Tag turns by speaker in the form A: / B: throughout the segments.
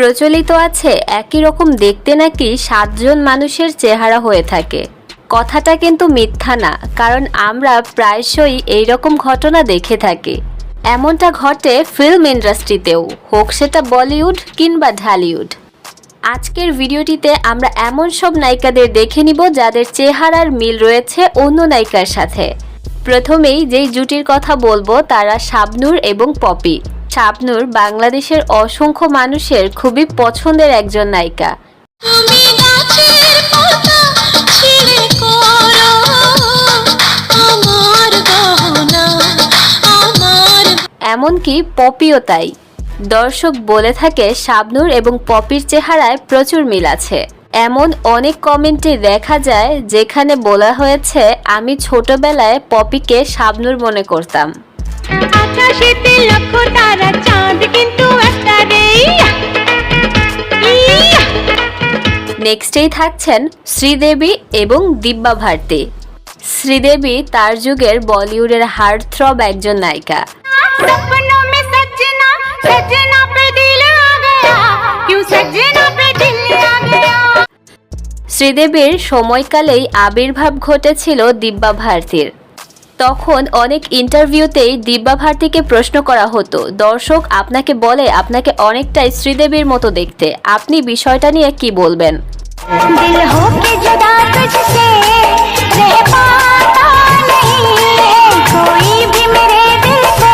A: প্রচলিত আছে, একই রকম দেখতে নাকি সাতজন মানুষের চেহারা হয়ে থাকে। কথাটা কিন্তু মিথ্যা না, কারণ আমরা প্রায়শই এই রকম ঘটনা দেখে থাকি। এমনটা ঘটে ফিল্ম ইন্ডাস্ট্রিতেও হোক সেটা বলিউড কিংবা ঢালিউড আজকের ভিডিওটিতে আমরা এমন সব নায়িকাদের দেখে নিব যাদের চেহারার মিল রয়েছে অন্য নায়িকার সাথে। প্রথমেই যেই জুটির কথা বলব, তারা শাবনুর এবং পপি। শাবনূর বাংলাদেশের অসংখ্য মানুষের খুবই পছন্দের একজন নায়িকা। এমনকি পপিও তাই। দর্শক বলে থাকে শাবনূর এবং পপির চেহারায় প্রচুর মিল আছে। এমন অনেক কমেন্টে দেখা যায় যেখানে বলা হয়েছে আমি ছোটবেলায় পপিকে শাবনূর মনে করতাম।
B: আকাশেতে লক্ষ
A: নেক্সটেই থাকছেন শ্রীদেবী এবং দিব্যা ভারতী। শ্রীদেবী তার যুগের বলিউডের হার্ড থ্রব একজন নায়িকা। শ্রীদেবীর সময়কালেই আবির্ভাব ঘটেছিল দিব্যা ভারতীর। তখন অনেক ইন্টারভিউতেই দিব্যা ভারতীকে প্রশ্ন করা হতো দর্শক আপনাকে বলে আপনাকে অনেকটাই শ্রীদেবীর মতো দেখতে। আপনি বিষয়টা নিয়ে কি বলবেন?
B: दिल हो के जुदा तुझसे रह पाता नहीं कोई भी मेरे दिल को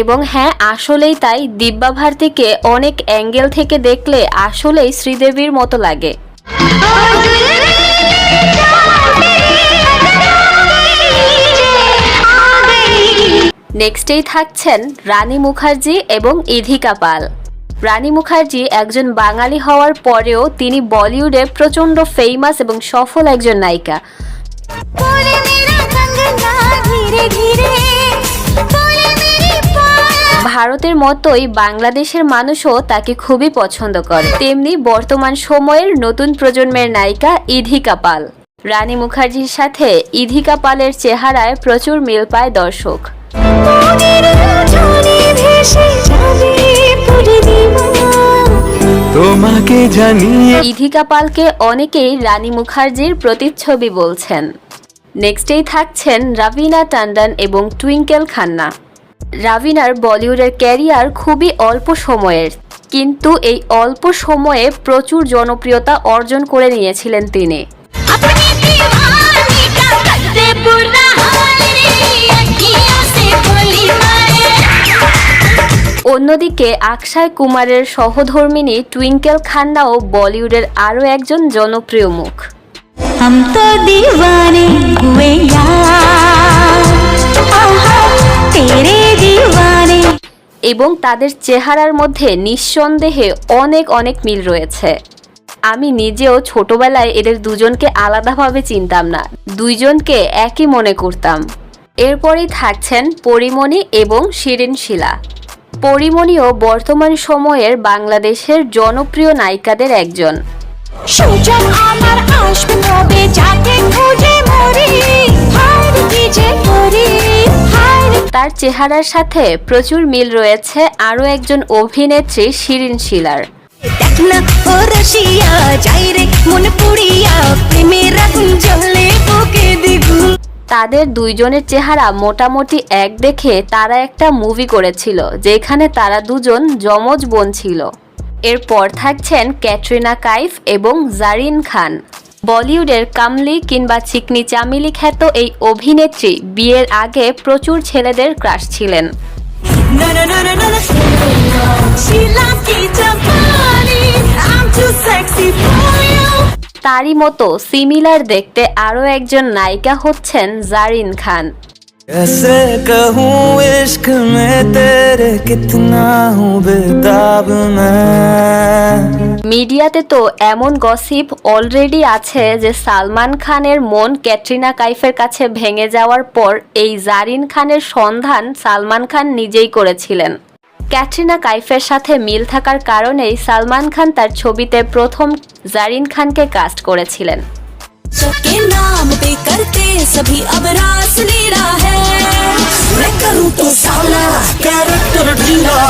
A: এবং হ্যাঁ আসলেই তাই দিব্যা ভারতীকে অনেক অ্যাঙ্গেল থেকে দেখলে আসলেই শ্রীদেবীর মতো লাগে নেক্সটেই থাকছেন রানী মুখার্জি এবং ইধিকা পাল রানী মুখার্জি একজন বাঙালি হওয়ার পরেও তিনি বলিউডে প্রচণ্ড ফেমাস এবং সফল একজন নায়িকা। ভারতের মতোই বাংলাদেশের মানুষও তাকে খুবই পছন্দ করে। তেমনি বর্তমান সময়ের নতুন প্রজন্মের নায়িকা ইধিকা পাল। রানী মুখার্জির সাথে ইধিকা পালের চেহারায় প্রচুর মিল পায় দর্শক।
C: তোমাকে জানিয়ে
A: ইধিকা পালকে অনেকেই রানী মুখার্জির প্রতিচ্ছবি বলছেন। নেক্সটেই থাকছেন রাভিনা টান্ডন এবং টুইঙ্কেল খান্না। রাভিনার বলিউডের ক্যারিয়ার খুবই অল্প সময়ের কিন্তু এই অল্প সময়ে প্রচুর জনপ্রিয়তা অর্জন করে নিয়েছিলেন তিনি। অন্যদিকে আকশায় কুমারের সহধর্মিনী টুইঙ্কেল খান্নাও বলিউডের আরও একজন জনপ্রিয় মুখ
B: हम तो दीवाने हुए यार आहा, तेरे दीवाने
A: এবং তাদের চেহারার মধ্যে নিঃসন্দেহে অনেক অনেক মিল রয়েছে আমি নিজেও ছোটবেলায় এদের দুজনকে আলাদাভাবে চিনতাম না দুইজনকে একই মনে করতাম এরপরেই থাকছেন পরিমণি এবং শিরিন শিলা পরিমণিও বর্তমান সময়ের বাংলাদেশের জনপ্রিয় নায়িকাদের একজন।
B: সুজন আমার আসবে নবে যাকে খুঁজে মরি হার কি যে করি
A: তার চেহারার সাথে প্রচুর মিল রয়েছে আরও একজন অভিনেত্রী শিরিন শিলার।
B: দেখ না ও রসিয়া
A: তাদের দুইজনের চেহারা মোটামুটি এক দেখে তারা একটা মুভি করেছিল, যেখানে তারা দুজন যমজ বোন ছিল। এরপর থাকছেন ক্যাটরিনা কাইফ এবং জারিন খান। বলিউডের কামলি কিংবা চিকনি চামিলি খ্যাত এই অভিনেত্রী বিয়ের আগে প্রচুর ছেলেদের ক্রাশ ছিলেন. তারই মতো সিমিলার দেখতে আরও একজন নায়িকা হচ্ছেন জারিন খান
C: कैसे कहूँ इश्क में तेरे कितना हूँ बेताब मैं
A: মিডিয়াতে তো এমন গসিপ অলরেডি আছে যে সালমান খানের মন ক্যাটরিনা কাইফের কাছে ভেঙে যাওয়ার পর এই জারিন খানের সন্ধান সালমান খান নিজেই করেছিলেন ক্যাটরিনা কাইফের সাথে মিল থাকার কারণেই সালমান খান তার ছবিতে প্রথম জারিন খানকে কাস্ট করেছিলেন।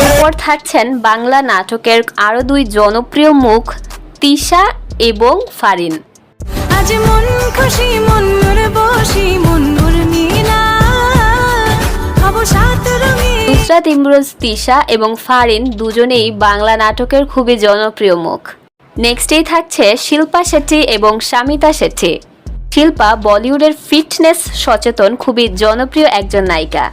A: এরপর থাকছেন বাংলা নাটকের আরও দুই জনপ্রিয় মুখ তিশা এবং ফারিন।
D: খুশি মন মন সাত রঙে
A: নুসরাত ইমরোজ তিশা এবং ফারিন দুজনেই বাংলা নাটকের খুবই জনপ্রিয় মুখ। নেক্সটেই থাকছে শিল্পা শেট্টি এবং শামিতা শেট্টি শিল্পা বলিউডের ফিটনেস সচেতন খুবই জনপ্রিয় একজন নায়িকা।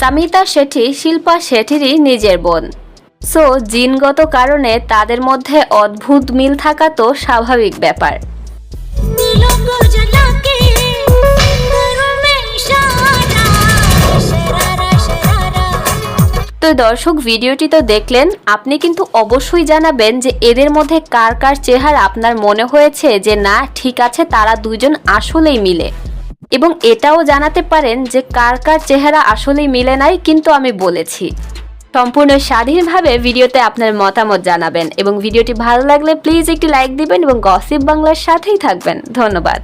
A: শামিতা শেঠি শিল্পা শেঠিরই নিজের বোন। সো জিনগত কারণে তাদের মধ্যে অদ্ভুত মিল থাকা তো স্বাভাবিক ব্যাপার। তো দর্শক, ভিডিওটি তো দেখলেন, আপনি কিন্তু অবশ্যই জানাবেন যে এদের মধ্যে কার কার চেহারা আপনার মনে হয়েছে যে না, ঠিক আছে, তারা দুজন আসলেই মিলে। এবং এটাও জানাতে পারেন যে কার কার চেহারা আসলেই মিলে নাই, কিন্তু আমি বলেছি। সম্পূর্ণ স্বাধীনভাবে ভিডিওতে আপনার মতামত জানাবেন এবং ভিডিওটি ভালো লাগলে প্লিজ একটি লাইক দিবেন এবং গসিপ বাংলার সাথেই থাকবেন। ধন্যবাদ।